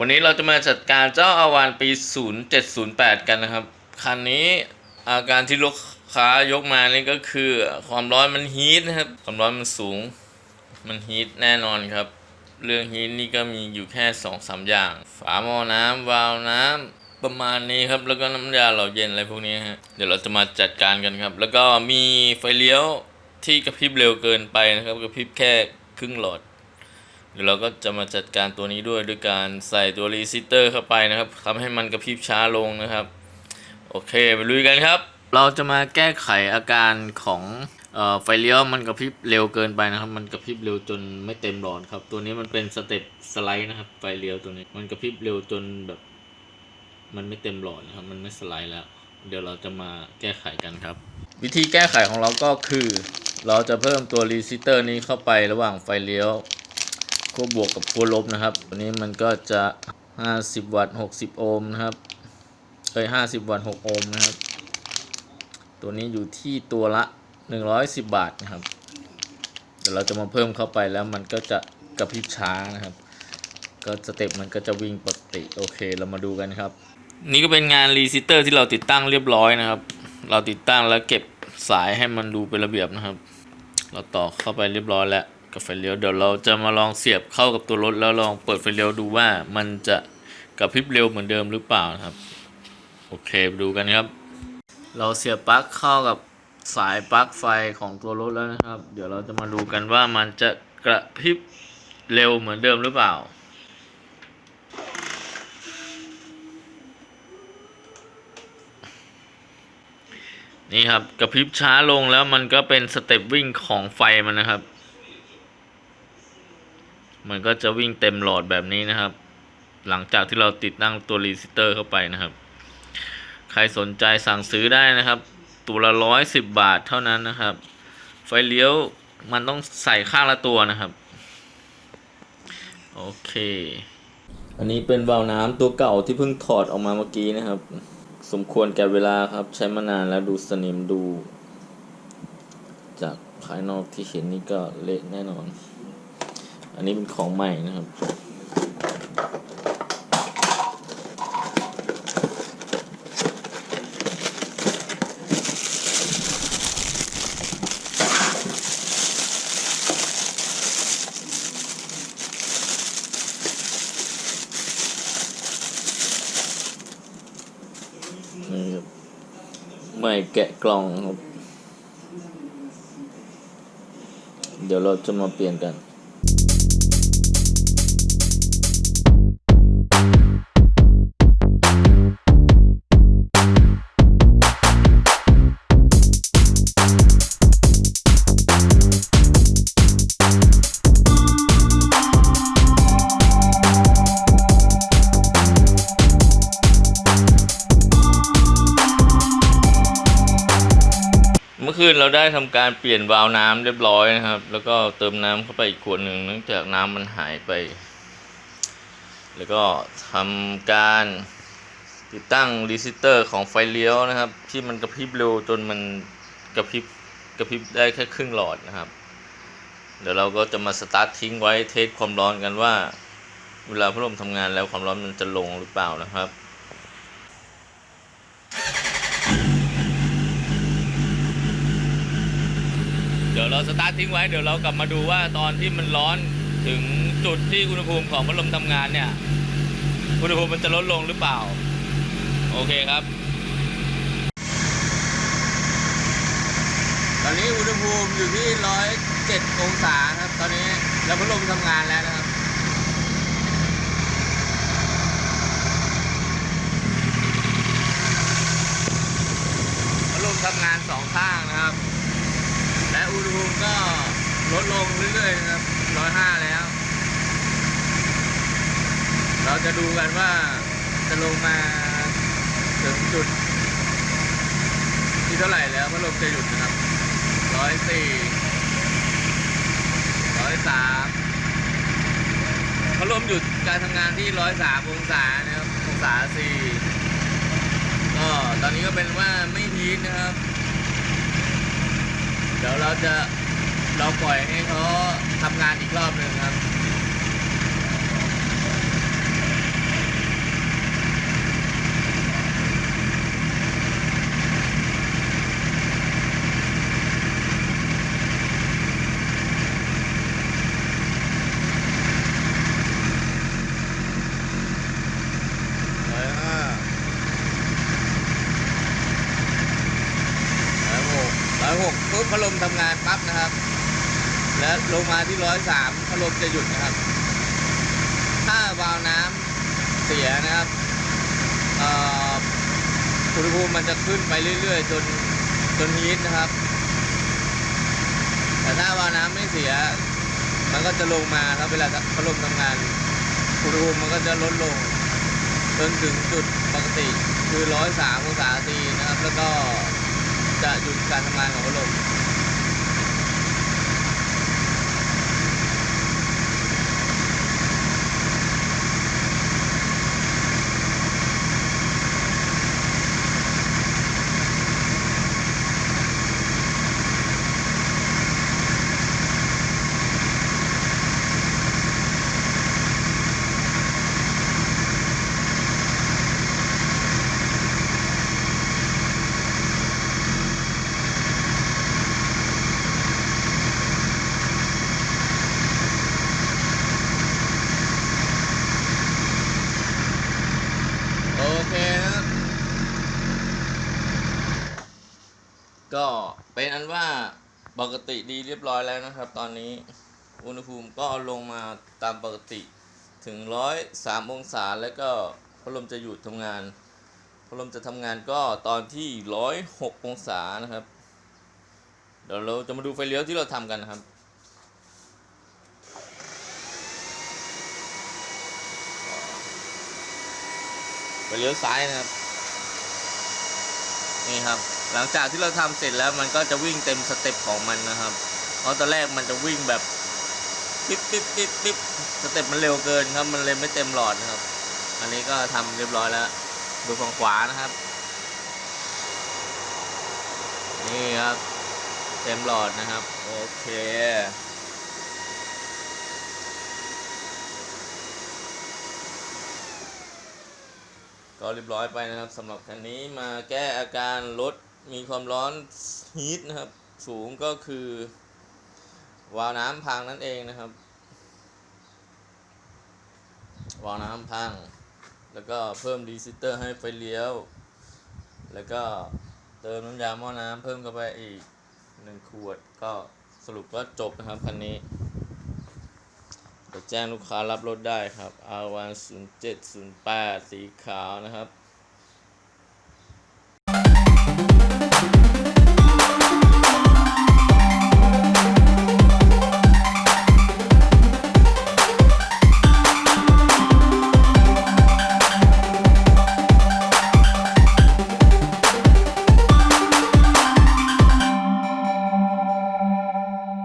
วันนี้เราจะมาจัดการเจ้าอาวานปี 0708 กันนะครับ คันนี้อาการที่ลูกค้ายกมานี่ก็คือความร้อนมันฮีทนะครับ ความร้อนมันสูง มันฮีทแน่นอนครับ เรื่องฮีทนี่ก็มีอยู่แค่2อสาอย่าง ฝาหม้อน้ำวาล์วน้ำประมาณนี้ครับ แล้วก็น้ำยาหล่อเย็นอะไรพวกนี้ฮะ เดี๋ยวเราจะมาจัดการกันครับ แล้วก็มีไฟเลี้ยวที่กระพริบเร็วเกินไปนะครับ กระพริบแค่ครึ่งหลอด ดี๋ยวเราก็จะมาจัดการตัวนี้ด้วยด้วยการใส่ตัวรีซิเตอร์เข้าไปนะครับทำให้มันกระพริบช้าลงนะครับ โอเคไปลุยกันครับ เราจะมาแก้ไขอาการของออไฟเลี้ยวมันกระพริบเร็วเกินไปนะครับ มันกระพริบเร็วจนไม่เต็มหลอดครับ ตัวนี้มันเป็นสเต็ปสไลด์นะครับ ไฟเลี้ยวตัวนี้ มันกระพริบเร็วจนแบบ มันไม่เต็มหลอดนะครับ มันไม่สไลด์แล้ว เดี๋ยวเราจะมาแก้ไขกันครับ วิธีแก้ไขของเราก็คือ เราจะเพิ่มตัวรีซิเตอร์นี้เข้าไประหว่างไฟเลี้ยว ขั้วบวกกับขั้วลบนะครับตัวนี้มันก็จะ 50 วัตต์ 60 โอห์มนะครับเอ้ย50 วัตต์ 6 โอห์มนะครับ ตัวนี้อยู่ที่ตัวละ 110 บาทนะครับเดี๋ยวเราจะมาเพิ่มเข้าไปแล้วมันก็จะกระพริบช้านะครับ ก็สเต็ปมันก็จะวิ่งปกติโอเคเรามาดูกันครับ นี่ก็เป็นงานรีซิเตอร์ที่เราติดตั้งเรียบร้อยนะครับ เราติดตั้งแล้วเก็บสายให้มันดูเป็นระเบียบนะครับ เราต่อเข้าไปเรียบร้อยแล้ว กับไฟเลี้ยวเดี๋ยวเราจะมาลองเสียบเข้ากับตัวรถแล้วลองเปิดไฟเลี้ยวดูว่ามันจะกระพริบเร็วเหมือนเดิมหรือเปล่านะครับ โอเคดูกันครับ เราเสียบปลั๊กเข้ากับสายปลั๊กไฟของตัวรถแล้วนะครับ เดี๋ยวเราจะมาดูกันว่ามันจะกระพริบเร็วเหมือนเดิมหรือเปล่านี่ครับกระพริบช้าลงแล้วมันก็เป็นสเต็ปวิ่งของไฟมันนะครับ มันก็จะวิ่งเต็มหลอดแบบนี้นะครับ หลังจากที่เราติดตั้งตัวรีซิสเตอร์เข้าไปนะครับ ใครสนใจสั่งซื้อได้นะครับ ตัวละร้อยสิบบาทเท่านั้นนะครับ ไฟเลี้ยวมันต้องใส่ข้างละตัวนะครับ โอเค อันนี้เป็นวาล์วน้ำตัวเก่าที่เพิ่งถอดออกมาเมื่อกี้นะครับ สมควรแก่เวลาครับ ใช้มานานแล้วดูสนิมดู จากภายนอกที่เห็นนี่ก็เละแน่นอน อันนี้เป็นของใหม่นะครับ นี่ครับไม่แกะกล่องครับ เดี๋ยวเราจะมาเปลี่ยนกัน มื่อคืนเราได้ทำการเปลี่ยนวาล์วน้ำเรียบร้อยนะครับ แล้วก็เติมน้ำเข้าไปอีกขวดหนึ่งเนื่องจากน้ำมันหายไป แล้วก็ทำการติดตั้งรีซิสเตอร์ของไฟเลี้ยวนะครับ ที่มันกระพริบเร็วจนมันกระพริบกระพริบได้แค่ครึ่งหลอดนะครับ เดี๋ยวเราก็จะมาสตาร์ททิ้งไว้เทสความร้อนกันว่า เวลาพัดลมทำงานแล้วความร้อนมันจะลงหรือเปล่านะครับ ดี๋ยวเราสตาร์ททิ้งไว้เดี๋ยวเรากลับมาดูว่าตอนที่มันร้อนถึงจุดที่อุณหภูมิของพัดลมทำงานเนี่ย อุณหภูมิมันจะลดลงหรือเปล่า โอเคครับ ตอนนี้อุณหภูมิอยู่ที่ร้อยเจ็ดองศาครับ ตอนนี้แล้วพัดลมทำงานแล้วนะครับพัดลมทำงานสองข้างนะครับ และอุณหภูมิก็ ลดลงเรื่อยๆนะครับร้อยห้าแล้ว เราจะดูกันว่าจะลงมาถึงจุด ที่เท่าไหร่แล้วพัดลมจะหยุดนะครับร้อยสี่ร้อยสามพัดลมหยุดการทำงานที่ร้อยสามองศานะครับองศาสี่ก็ตอนนี้ก็เป็นว่าไม่ฮีทนะครับ เดี๋ยวเราจะ เราปล่อยให้เขาทำงานอีกรอบหนึ่งครับร้อยหกปุ๊บพัดลมทำงานปั๊บนะครับ และลงมาที่ร้อยสามพัดลมจะหยุดนะครับ ถ้าวาล์วน้ำเสียนะครับออุณหภูมิมันจะขึ้นไปเรื่อยๆ จนจนฮีทนะครับ แต่ถ้าวาล์วน้ำไม่เสีย มันก็จะลงมาครับเวลาพัดลมทำงานอุณหภูมิมันก็จะลดลง จนถึงจุดปกติคือร้อยสามองศาซีนะครับ แล้วก็จะหยุดการทำงานของพัดลม โอเคนะครับ ก็เป็นอันว่าปกติดีเรียบร้อยแล้วนะครับ ตอนนี้อุณหภูมิก็ลงมาตามปกติถึงร้อยสามองศาแล้วก็พัดลมจะหยุดทำงานพัดลมจะทำงานก็ตอนที่ร้อยหกองศานะครับ เดี๋ยวเราจะมาดูไฟเลี้ยวที่เราทำกันนะครับไปเลี้ยวซ้ายนะครับ นี่ครับ หลังจากที่เราทำเสร็จแล้วมันก็จะวิ่งเต็มสเต็ปของมันนะครับ เพราะตอนแรกมันจะวิ่งแบบปิ๊บปิ๊บปิ๊บปิ๊บสเต็ปมันเร็วเกินครับ มันเลยไม่เต็มหลอดนะครับ อันนี้ก็ทำเรียบร้อยแล้ว ดูฝั่งขวานะครับ นี่ครับ เต็มหลอดนะครับ โอเค ก็เรียบร้อยไปนะครับสำหรับคันนี้มาแก้อาการรถมีความร้อนฮีทนะครับ สูงก็คือ วาล์วน้ำพังนั่นเองนะครับ วาล์วน้ำพัง แล้วก็เพิ่มดีซิเตอร์ให้ไฟเลี้ยว แล้วก็เติมน้ำยาหม้อน้ำเพิ่มเข้าไปอีกหนึ่งขวดก็สรุปว่าจบนะครับคันนี้ แจ้งลูกค้ารับรถได้ครับ R1 0708สีขาวนะครับ